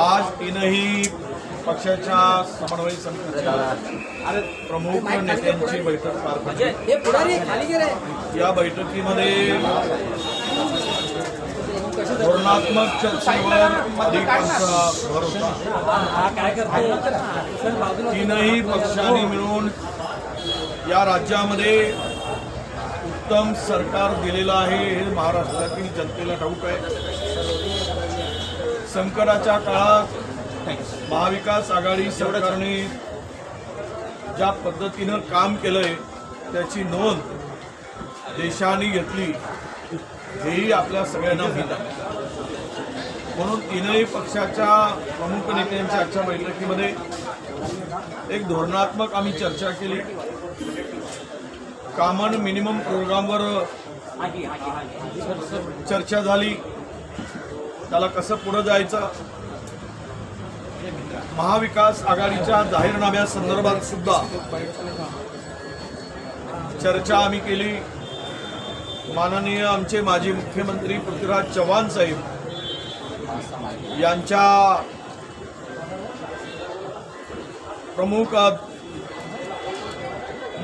आज तीन ही पक्षा आज समन्वय समिति अरे प्रमुख नेत्या बैठक पार पड़ी बैठकी मधे धोरणात्मक चर्चेवर अधिक आमचा भर होता तीनही पक्षांनी मिळून या राज्यामध्ये उत्तम सरकार दिलेलं आहे हे महाराष्ट्रातील जनतेला ठाऊक आहे. संकटाच्या काळात महाविकास आघाडी सरकारने ज्या पद्धतीनं काम केलंय त्याची नोंद देशाने घेतली हेही आपल्या सगळ्यांना माहीत आहे. म्हणून तीनही पक्षाच्या प्रमुख नेत्यांच्या आजच्या बैठकीमध्ये एक धोरणात्मक आम्ही चर्चा केली. कामन मिनिमम प्रोग्रामवर चर्चा झाली. त्याला कसं पुढं जायचं? महाविकास आघाडीच्या जाहीरनाम्यासंदर्भात सुद्धा चर्चा आम्ही केली. माननीय आमचे माजी मुख्यमंत्री पृथ्वीराज चव्हाण साहेब यांच्या प्रमुख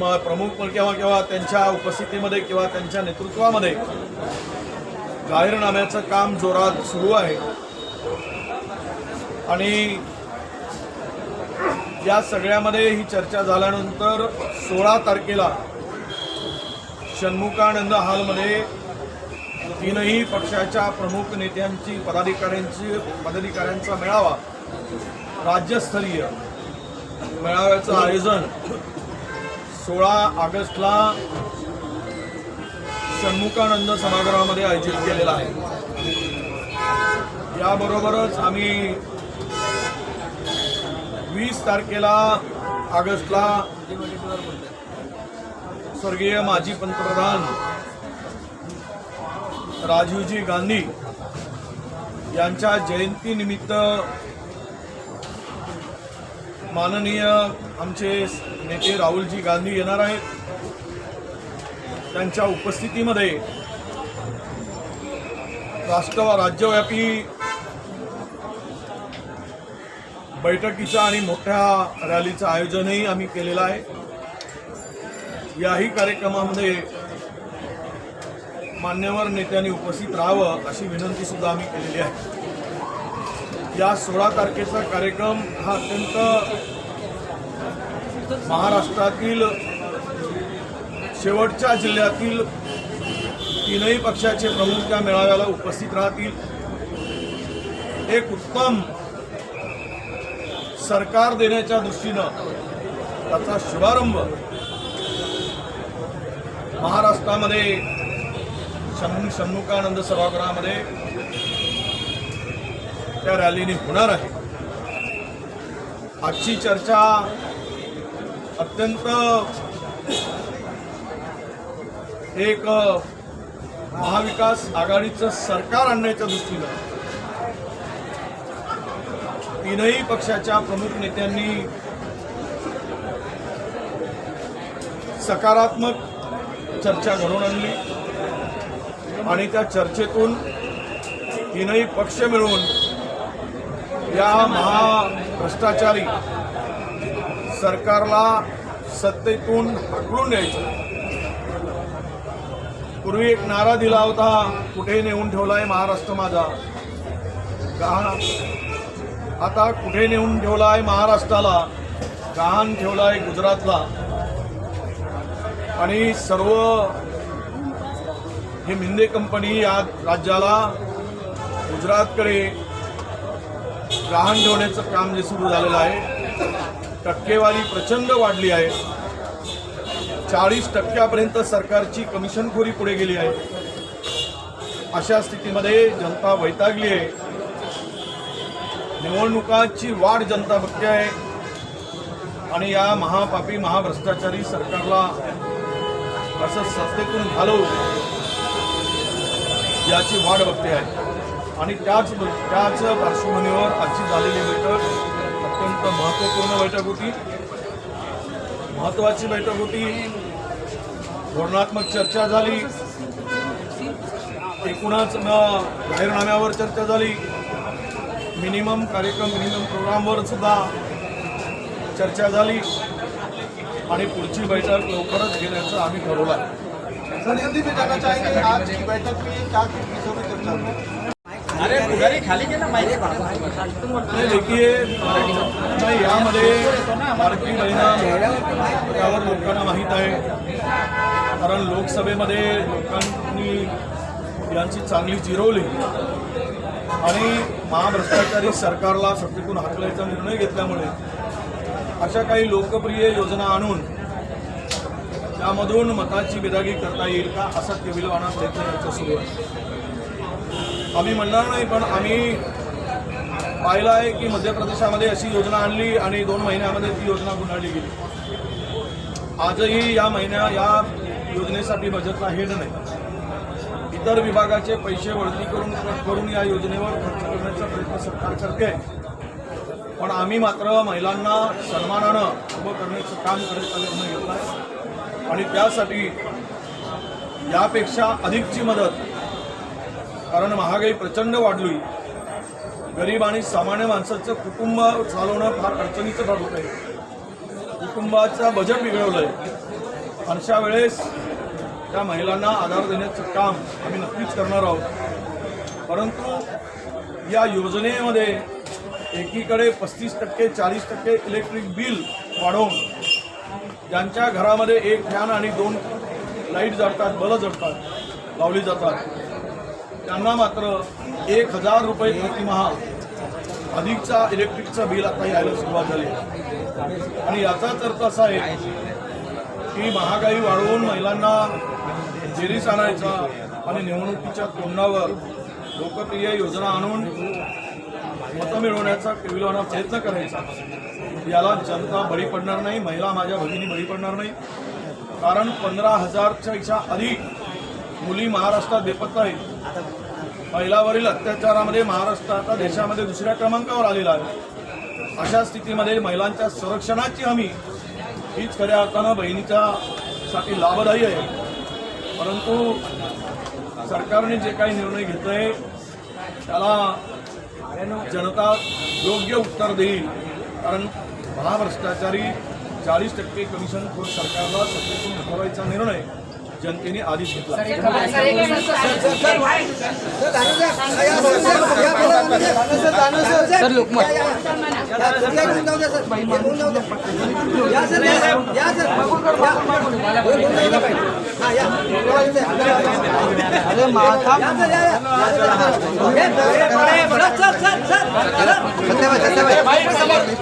म- प्रमुख केव्हा केव्हा त्यांच्या उपस्थितीमध्ये किंवा त्यांच्या नेतृत्वामध्ये जाहीरनाम्याचं काम जोरात सुरू आहे. आणि या सगळ्यामध्ये ही चर्चा झाल्यानंतर सोळा तारखेला षण्मुखानंद हॉलमध्ये तीनही पक्षाच्या प्रमुख नेत्यांची पदाधिकाऱ्यांची पदाधिकाऱ्यांचा मेळावा राज्यस्तरीय मेळाव्याचं आयोजन सोळा ऑगस्टला षण्मुखानंद सभागृहामध्ये आयोजित केलेला आहे. याबरोबरच आम्ही वीस तारखेला ऑगस्टला स्वर्गीय माजी पंतप्रधान राजीवजी गांधी यांच्या जयंतीनिमित्त माननीय आमचे नेते राहुलजी गांधी येणार आहेत. त्यांच्या उपस्थितीमध्ये राष्ट्र राज्यव्यापी बैठकीचं आणि मोठ्या रॅलीचं आयोजनही आम्ही केलेलं आहे. याही कार्यक्रमामध्ये मान्यवर नेत्यांनी उपस्थित राहावं अशी विनंती सुद्धा आम्ही केलेली आहे. या सोळा तारखेचा कार्यक्रम हा अत्यंत महाराष्ट्रातील शेवटच्या जिल्ह्यातील तीनही पक्षाचे प्रमुख त्या मेळाव्याला उपस्थित राहतील. एक उत्तम सरकार देण्याच्या दृष्टीनं त्याचा शुभारंभ महाराष्ट्रामध्ये षण्मुख षण्मुखानंद सभागृहामध्ये त्या रॅलीने होणार आहे. आजची चर्चा अत्यंत एक महाविकास आघाडीचं सरकार आणण्याच्या दृष्टीनं तीनही पक्षाच्या प्रमुख नेत्यांनी सकारात्मक चर्चा घडवून आणली. आणि त्या चर्चेतून तीनही पक्ष मिळून या महाभ्रष्टाचारी सरकारला सत्तेतून हकलून द्यायचं. पूर्वी एक नारा दिला होता कुठे नेऊन ठेवलाय महाराष्ट्र माझा. गहाण. आता कुठे नेऊन ठेवलाय महाराष्ट्राला? गहाण ठेवलाय गुजरातला. आणि सर्व ही मिंदे कंपनी या राज्याला गुजरातकडे गहाण ठेवण्याचं काम जे सुरू झालेलं आहे टक्केवारी प्रचंड वाढली आहे. चाळीस टक्क्यापर्यंत सरकारची कमिशनखोरी पुढे गेली आहे. अशा स्थितीमध्ये जनता वैतागली आहे. निवडणुकाची वाढ जनता बघते आहे. आणि या महापापी महाभ्रष्टाचारी सरकारला असं सत्तेतून घालवू याची वाढ बघते आहे. आणि त्याच त्याच पार्श्वभूमीवर आजची झालेली बैठक अत्यंत महत्त्वपूर्ण बैठक होती. महत्त्वाची बैठक होती. धोरणात्मक चर्चा झाली. एकूणच जाहीरनाम्यावर चर्चा झाली. मिनिमम कार्यक्रम मिनिमम प्रोग्रामवर सुद्धा चर्चा झाली. आणि पुढची बैठक लवकरच घेण्याचं आम्ही ठरवलं आहे. सर में जानना चाहेंगे आज की बैठक में क्या विषयों में चर्चा हुई अरे उधारी खाली केलं माहिती नाही, देखिए नाही यामध्ये बारकी महिना त्यावर लोकांना माहीत आहे. कारण लोकसभेमध्ये लोकांनी यांची चांगली जिरवली. आणि महाभ्रष्टाचारी सरकारला सत्तेतून हाकलायचा निर्णय घेतल्यामुळे अशा काही लोकप्रिय योजना आणून त्यामधून मताची बेदागी करता येईल का असा केविलवाणा प्रयत्न यांचा सुरू आहे. आम्ही म्हणणार नाही पण आम्ही पाहिलं आहे की मध्य प्रदेशामध्ये अशी योजना आणली आणि दोन महिन्यामध्ये ती योजना गुंडाळली गेली. आजही या महिन्या या योजनेसाठी बजेटला हेड नाही. इतर विभागाचे पैसे वळती करून करून या योजनेवर खर्च करण्याचा प्रयत्न सरकार करते पण आम्ही मात्र महिलांना सन्मानानं उभं करण्याचं काम करायचा निर्णय घेतला आहे. आणि त्यासाठी यापेक्षा अधिकची मदत कारण महागाई प्रचंड वाढली. गरीब आणि सामान्य माणसाचं कुटुंब चालवणं फार अडचणीचं ठरत आहे कुटुंबाचं बजेट बिघडवलं आहे अशा वेळेस त्या महिलांना आधार देण्याचं काम आम्ही नक्कीच करणार आहोत. परंतु या योजनेमध्ये एकीकडे पस्तीस टक्के चाळीस टक्के इलेक्ट्रिक बिल वाढवून ज्यांच्या घरामध्ये एक फॅन आणि दोन लाइट जळतात बलं जळतात लावली जातात त्यांना मात्र एक हजार रुपये प्रतिमहा अधिकचा इलेक्ट्रिकचं बिल आता यायला सुरुवात झाली आणि याचाच अर्थ असा आहे की महागाई वाढवून महिलांना जेरीस आणायचा आणि निवडणुकीच्या तोंडावर लोकप्रिय योजना आणून मतं मिळवण्याचा केविलवाना प्रयत्न करायचा. याला जनता बळी पडणार नाही महिला माझ्या भगिनी बळी पडणार नाही. कारण पंधरा हजारच्या अधिक मुली महाराष्ट्रात बेपत्ता आहेत. महिलावरील अत्याचारामध्ये महाराष्ट्र आता देशामध्ये दुसऱ्या क्रमांकावर आलेला आहे. अशा स्थितीमध्ये महिलांच्या संरक्षणाची हमी हीच खऱ्या अर्थानं बहिणीच्या साठी लाभदायी आहे. परंतु सरकारने जे काही निर्णय घेतले त्याला जनता योग्य उत्तर देईल कारण महाभ्रष्टाचारी चाळीस टक्के कमिशन खोर सरकारला सत्तेतून हटवायचा निर्णय जनतेने आधीच घेतला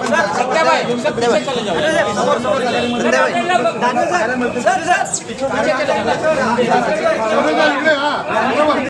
सर सत्याबाई